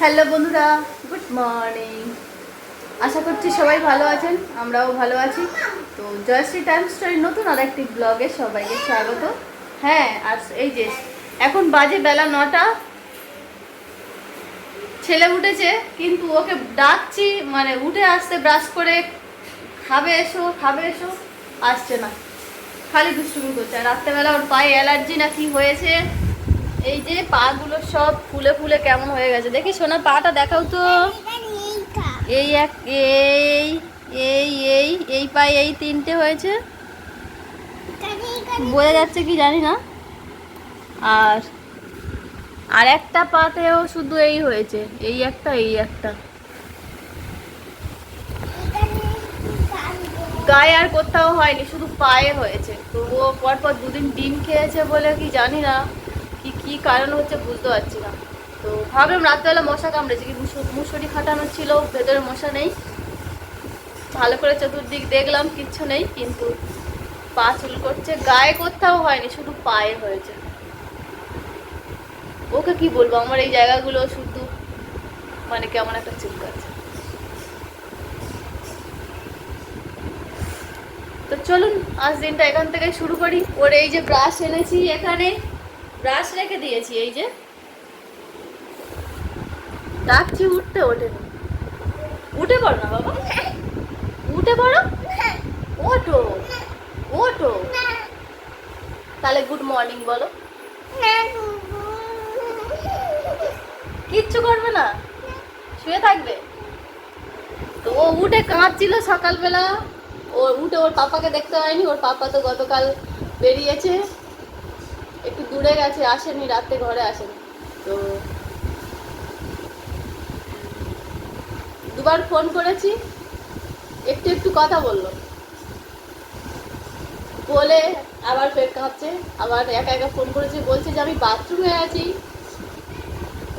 Hello বন্ধুরা, good morning. আশা করছি সবাই ভালো আছেন, আমরাও ভালো আছি। তো জয়শ্রী টাইম স্টোরির নতুন আর একটি ব্লগে সবাইকে স্বাগত। হ্যাঁ আর এই যে, এখন বাজে বেলা নটা। ছেলে উঠেছে, কিন্তু ওকে ডাকছি মানে উঠে আসতে ব্রাশ করে, খাবে এসো খাবে এসো। আসছে না। খালি দুষ্টুমি করছে। আর রাত্রেবেলা ওর পায়ে অ্যালার্জি না কি হয়েছে। এই যে পাগুলো সব ফুলে ফুলে কেমন হয়ে গেছে। দেখি সোনা, পাটা দেখাও তো। এই এক, এই এই এই এই পায়ে এই তিনটে হয়েছে। বোঝা যাচ্ছে কি জানি না। আর আর একটা পাতেও শুধু এই হয়েছে। এই একটা এই একটা। গায়ে আর কোথাও হয়নি, শুধু পায়ে হয়েছে। তো ও পরপর দুদিন ডিম খেয়েছে বলে কি জানি না। কি কারণ হচ্ছে বুঝতে পারছি না। তো ভাবলাম রাত্রেবেলা মশা কামড়েছে কি মুসু- মুসুরি খাটানো ছিল, ভেতরে মশা নেই। ভালো করে চতুর্দিক দেখলাম, কিচ্ছু নেই, কিন্তু পা চুল করছে। গায়ে কোথাও হয়নি, শুধু পায়ে হয়েছে। ওকে কি বলব, আমার এই জায়গাগুলো শুধু মানে কেমন একটা চুল চুলকাচ্ছে তো চলুন, আজ দিনটা এখান থেকে শুরু করি। ওর এই যে ব্রাশ এনেছি এখানে। ব্রাশ রেখে দিয়েছি এই যে। ডাকছি উঠতে ওঠে উঠে পড়ো না বাবা। উঠে পড়ো। ওঠো ওঠো। তাহলে গুড মর্নিং বলো। কিচ্ছু করবে না। শুয়ে থাকবে। তো ও উঠে কাঁদছিল সকালবেলা। ও উঠে ওর পাপাকে দেখতে হয়নি ওর পাপা তো গতকাল বেরিয়েছে। একটু দূরে গেছে, আসেনি, রাতে ঘরে আসেনি। তো দুবার ফোন করেছি, একটু একটু কথা বলল। বলে আবার ফের কাঁদছে আবার একা একা ফোন করেছে, বলছে যে আমি বাথরুমে আছি।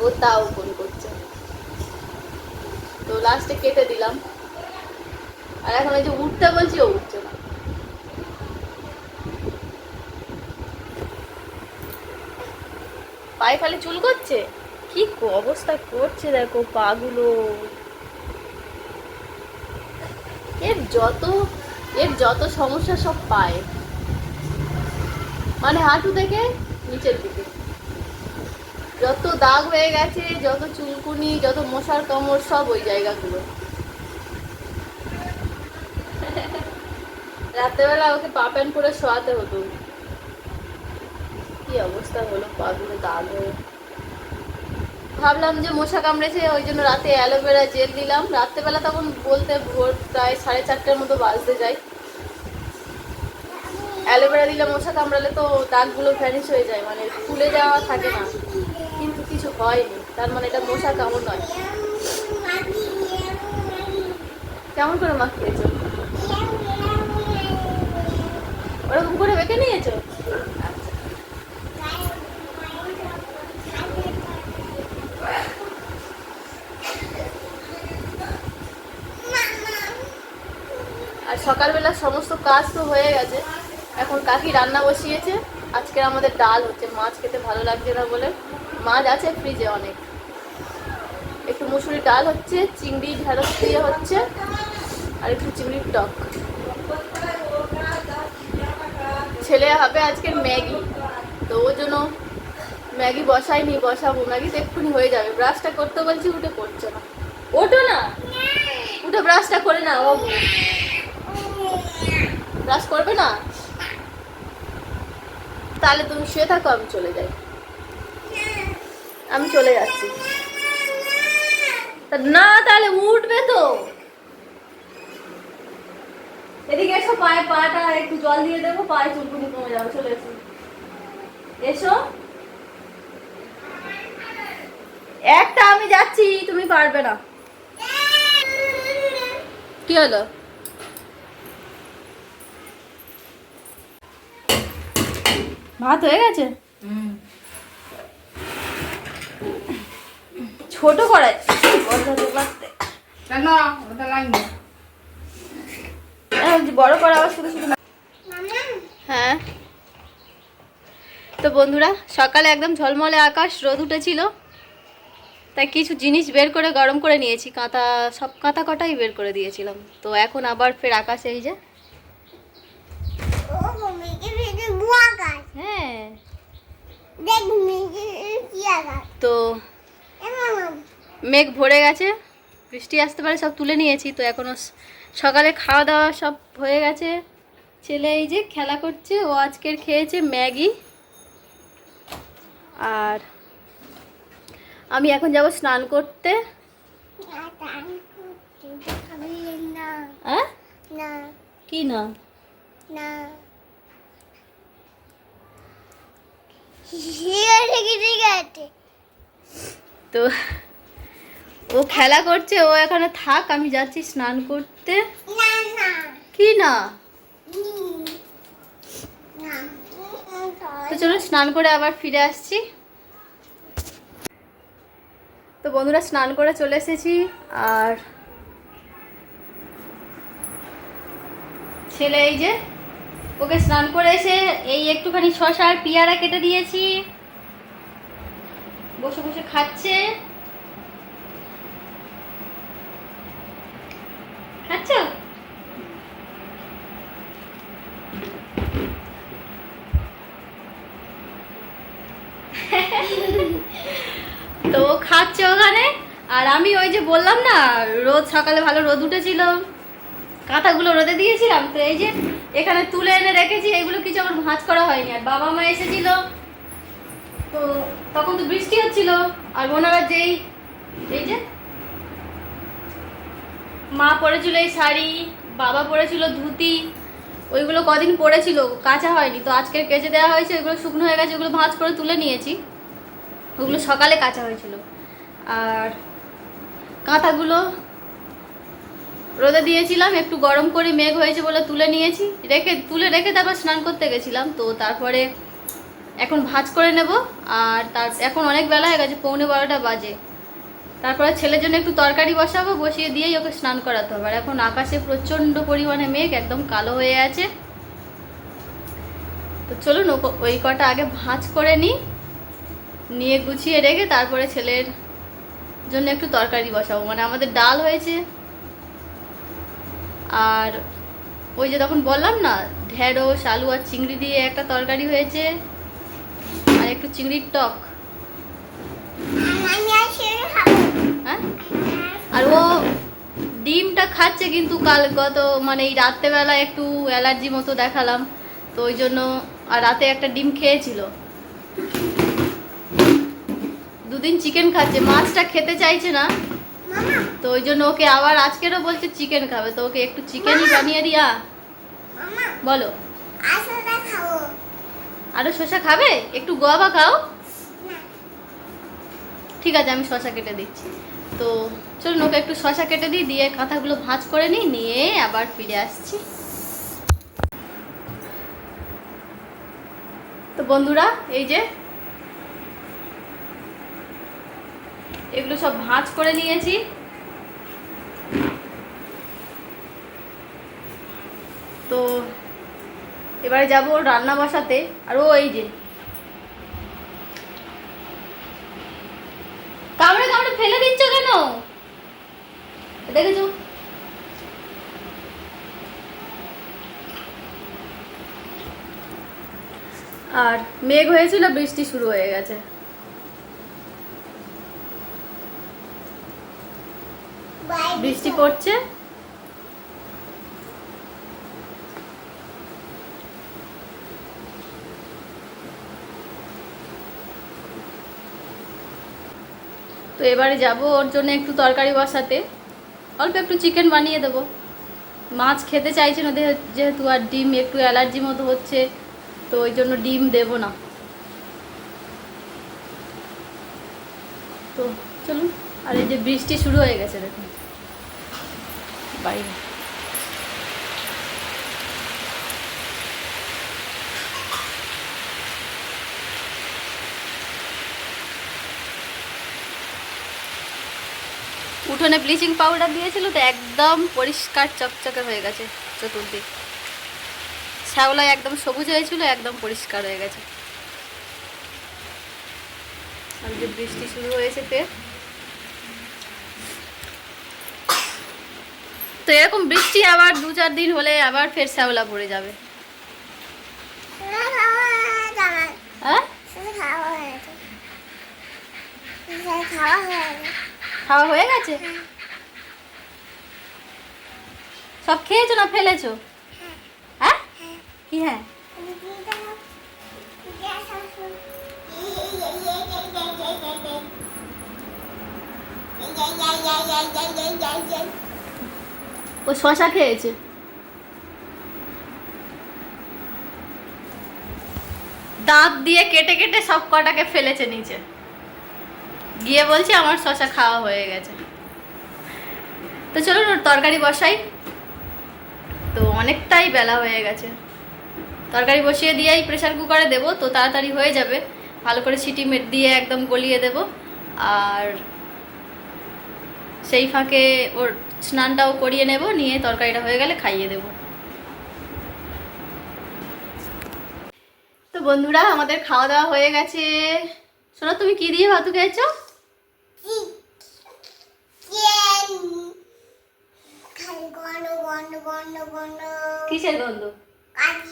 ও তাও ফোন করছে। তো লাস্টে কেটে দিলাম। আর এখন ওই যে উঠতে বলছি, ও উঠছে না। পায়ে খালি চুল করছে? কি অবস্থা করছে দেখো পাগুলো। এর যত এর যত সমস্যা সব পায়। মানে হাঁটু থেকে নিচের দিকে। যত দাগ হয়ে গেছে, যত চুলকুনি, যত মশার কামড়, সব ওই জায়গাগুলো। রাত্রেবেলা ওকে পা প্যান্ট করে শোয়াতে হতো। কি অবস্থা হলো? পাগুলো দাগ হয়ে ভাবলাম যে মশা কামড়েছে, ওই জন্য রাতে অ্যালোভেরা জেল দিলাম রাত্রেবেলা তখন বলতে ভোর প্রায় সাড়ে চারটার মতো বাজতে যায়। অ্যালোভেরা দিলে মশা কামড়ালে তো দাগগুলো ভ্যানিশ হয়ে যায় মানে ফুলে যাওয়া থাকে না। কিন্তু কিছু হয়নি, তার মানে এটা মশা কামড় নয়। কেমন করে মাখিয়েছো? ওরকম করে বেঁকে নিয়েছো আর সকালবেলা সমস্ত কাজ তো হয়ে গেছে। এখন কাকি রান্না বসিয়েছে। আজকে আমাদের ডাল হচ্ছে। মাছ খেতে ভালো লাগছে না বলে। মাছ আছে ফ্রিজে অনেক। একটু মুসুরি ডাল হচ্ছে, চিংড়ি ঢেঁড়স দিয়ে হচ্ছে, আর একটু চিংড়ির টক। ছেলে হবে আজকে ম্যাগি। তো ওর জন্য ম্যাগি বসাইনি, বসাবো। ম্যাগি তো এক্ষুনি হয়ে যাবে। ব্রাশটা করতে বলছি, উঠে পড়ছে না। ওঠো না। উঠে ব্রাশটা করে না ও ব্রাশ করবে না? তাহলে তুমি শুয়ে থাকো আমি চলে যাই। আমি চলে যাচ্ছি। না তাহলে উঠবে তো। এদিকে এসো পায়ে পাটা একটু জল দিয়ে দেবো পায়ে চুলকুনি কমে যাবে চলে এসো। এসো। একটা আমি যাচ্ছি তুমি পারবে না। কি হলো? ভাত হয়ে গেছে? ছোট লাগবে হ্যাঁ, বড় করা আবার শুধু শুধু হ্যাঁ। তো বন্ধুরা সকালে একদম ঝলমলে আকাশ রোদ উঠেছিল। তাই কিছু জিনিস বের করে গরম করে নিয়েছি। কাঁথা সব কাঁথা কটাই বের করে দিয়েছিলাম। তো এখন আবার ফের আকাশে এই যে ও মেঘে মেঘে বুয়া গাছ হ্যাঁ। তো মেঘ ভরে গেছে বৃষ্টি আসতে পারে সব তুলে নিয়েছি। তো এখনও সকালে খাওয়া দাওয়া সব হয়ে গেছে। ছেলে এই যে খেলা করছে ও আজকের খেয়েছে ম্যাগি। আর আমি এখন যাব স্নান করতে। কি না? না ঠিক আছে ঠিক আছে তো ও খেলা করছে ও এখানে থাক আমি যাচ্ছি স্নান করতে কি না তো চলো স্নান করে আবার ফিরে আসছি তো বন্ধুরা স্নান করে চলে এসেছি আর ছেলে এই যে ওকে স্নান করে এসে এই একটুখানি শশা আর পেয়ারা কেটে দিয়েছি। বসে বসে খাচ্ছে। খাচ্ছ? তো খাচ্ছে ওখানে। আর আমি ওই যে বললাম না রোদ সকালে ভালো রোদ উঠেছিল। কাঁথাগুলো রোদে দিয়েছিলাম, তো এই যে এখানে তুলে এনে রেখেছি, এগুলো কিছু আমার ভাঁজ করা হয়নি। আর বাবা মা এসেছিল, তো তখন তো বৃষ্টি হচ্ছিল, আর ওনারা যেই, এই যে মা পরেছিল এই শাড়ি, বাবা পরেছিল ধুতি, ওইগুলো কদিন পরেছিল, কাঁচা হয়নি, তো আজকে কেচে দেওয়া হয়েছে, ওইগুলো শুকনো হয়ে গেছে, ওগুলো ভাঁজ করে তুলে নিয়েছি। ওগুলো সকালে কাঁচা হয়েছিল। আর কাঁথাগুলো রোদে দিয়েছিলাম, একটু গরম করে মেঘ হয়েছে বলে তুলে নিয়েছি। রেখে, তুলে রেখে তারপর স্নান করতে গেছিলাম। তো তারপরে এখন ভাজ করে নেব, আর তার, এখন অনেক বেলা হয়ে গেছে, পৌনে বারোটা বাজে। তারপরে ছেলের জন্য একটু তরকারি বসাবো, বসিয়ে দিয়েই ওকে স্নান করাতে হবে। আর এখন আকাশে প্রচণ্ড পরিমাণে মেঘ, একদম কালো হয়ে আছে। তো চলুন ওই কটা আগে ভাঁজ করে নিই, নিয়ে গুছিয়ে রেখে তারপরে ছেলের জন্য একটু তরকারি বসাবো। মানে আমাদের ডাল হয়েছে আর ওই যে তখন বললাম না, ঢেঁড়স, আলু আর চিংড়ি দিয়ে একটা তরকারি হয়েছে, আর একটু চিংড়ির টক। হ্যাঁ? আর ও ডিমটা খাচ্ছে কিন্তু কাল গত মানে এই রাত্রেবেলা একটু অ্যালার্জি মতো দেখালাম, তো ওই জন্য আর রাতে একটা ডিম খেয়েছিল। দুদিন চিকেন খাচ্ছে, মাছটা খেতে চাইছে না। তো ওই জন্য ওকে আবার আজকেরও বলছে চিকেন খাবে। তো ওকে একটু চিকেনই বানিয়ে দিয়া। বলো। আরও শসা খাবে? একটু গোয়াবা খাও। ঠিক আছে আমি শশা কেটে দিচ্ছি। তো চলুন ওকে একটু শশা কেটে দিই দিয়ে কাঁথাগুলো ভাঁজ করে নিই নিয়ে আবার ফিরে আসছি। তো বন্ধুরা এই যে এগুলো সব ভাঁজ করে নিয়েছি। তো এবারে যাব রান্না বসাতে। আর ও এই যে। কামড়ে কামড়ে ফেলে দিচ্ছ কেন? দেখেছ? আর মেঘ হয়েছিল, বৃষ্টি শুরু হয়ে গেছে। বৃষ্টি পড়ছে। তো এবারে যাব ওর জন্য একটু তরকারি বসাতে। অল্প একটু চিকেন বানিয়ে দেবো। মাছ খেতে চাইছে না যেহেতু আর ডিম একটু অ্যালার্জি মতো হচ্ছে, তো ওই জন্য ডিম দেবো না। তো চলুন, আর এই যে বৃষ্টি শুরু হয়ে গেছে দেখুন। বাইরে উঠোনে ব্লিচিং পাউডার দিয়েছিল তো একদম পরিষ্কার চকচকে হয়ে গেছে চতুর্দিক। শ্যাওলায় একদম সবুজ হয়েছিল, একদম পরিষ্কার হয়ে গেছে। আর বৃষ্টি শুরু হয়েছে ফের। তো এরকম বৃষ্টি আবার দু চার দিন হলে আবার ফের শ্যাওলা পড়ে যাবে। হ্যাঁ? খাওয়া হয়ে গেছে? সব খেয়েছো না ফেলেছো? হ্যাঁ? কি হ্যাঁ? Yeah, yeah, yeah, yeah, yeah, yeah, yeah. ও শশা খেয়েছে। দাঁত দিয়ে কেটে কেটে সব কটাকে ফেলেছে নিচে। গিয়ে বলছে, আমার শশা খাওয়া হয়ে গেছে। তো চলুন, ওর তরকারি বসাই। তো অনেকটাই বেলা হয়ে গেছে। তরকারি বসিয়ে দিয়েই প্রেশার কুকারে দেবো, তো তাড়াতাড়ি হয়ে যাবে। ভালো করে সিটি মেট দিয়ে একদম গলিয়ে দেব। আর সেই ফাঁকে ওর স্নানটাও করিয়ে নেব, নিয়ে তরকারিটা হয়ে গেলে খাইয়ে দেব। তো বন্ধুরা, আমাদের খাওয়া দাওয়া হয়ে গেছে। শোনো তুমি কি দিয়ে ভাতু খেয়েছো? কাঠি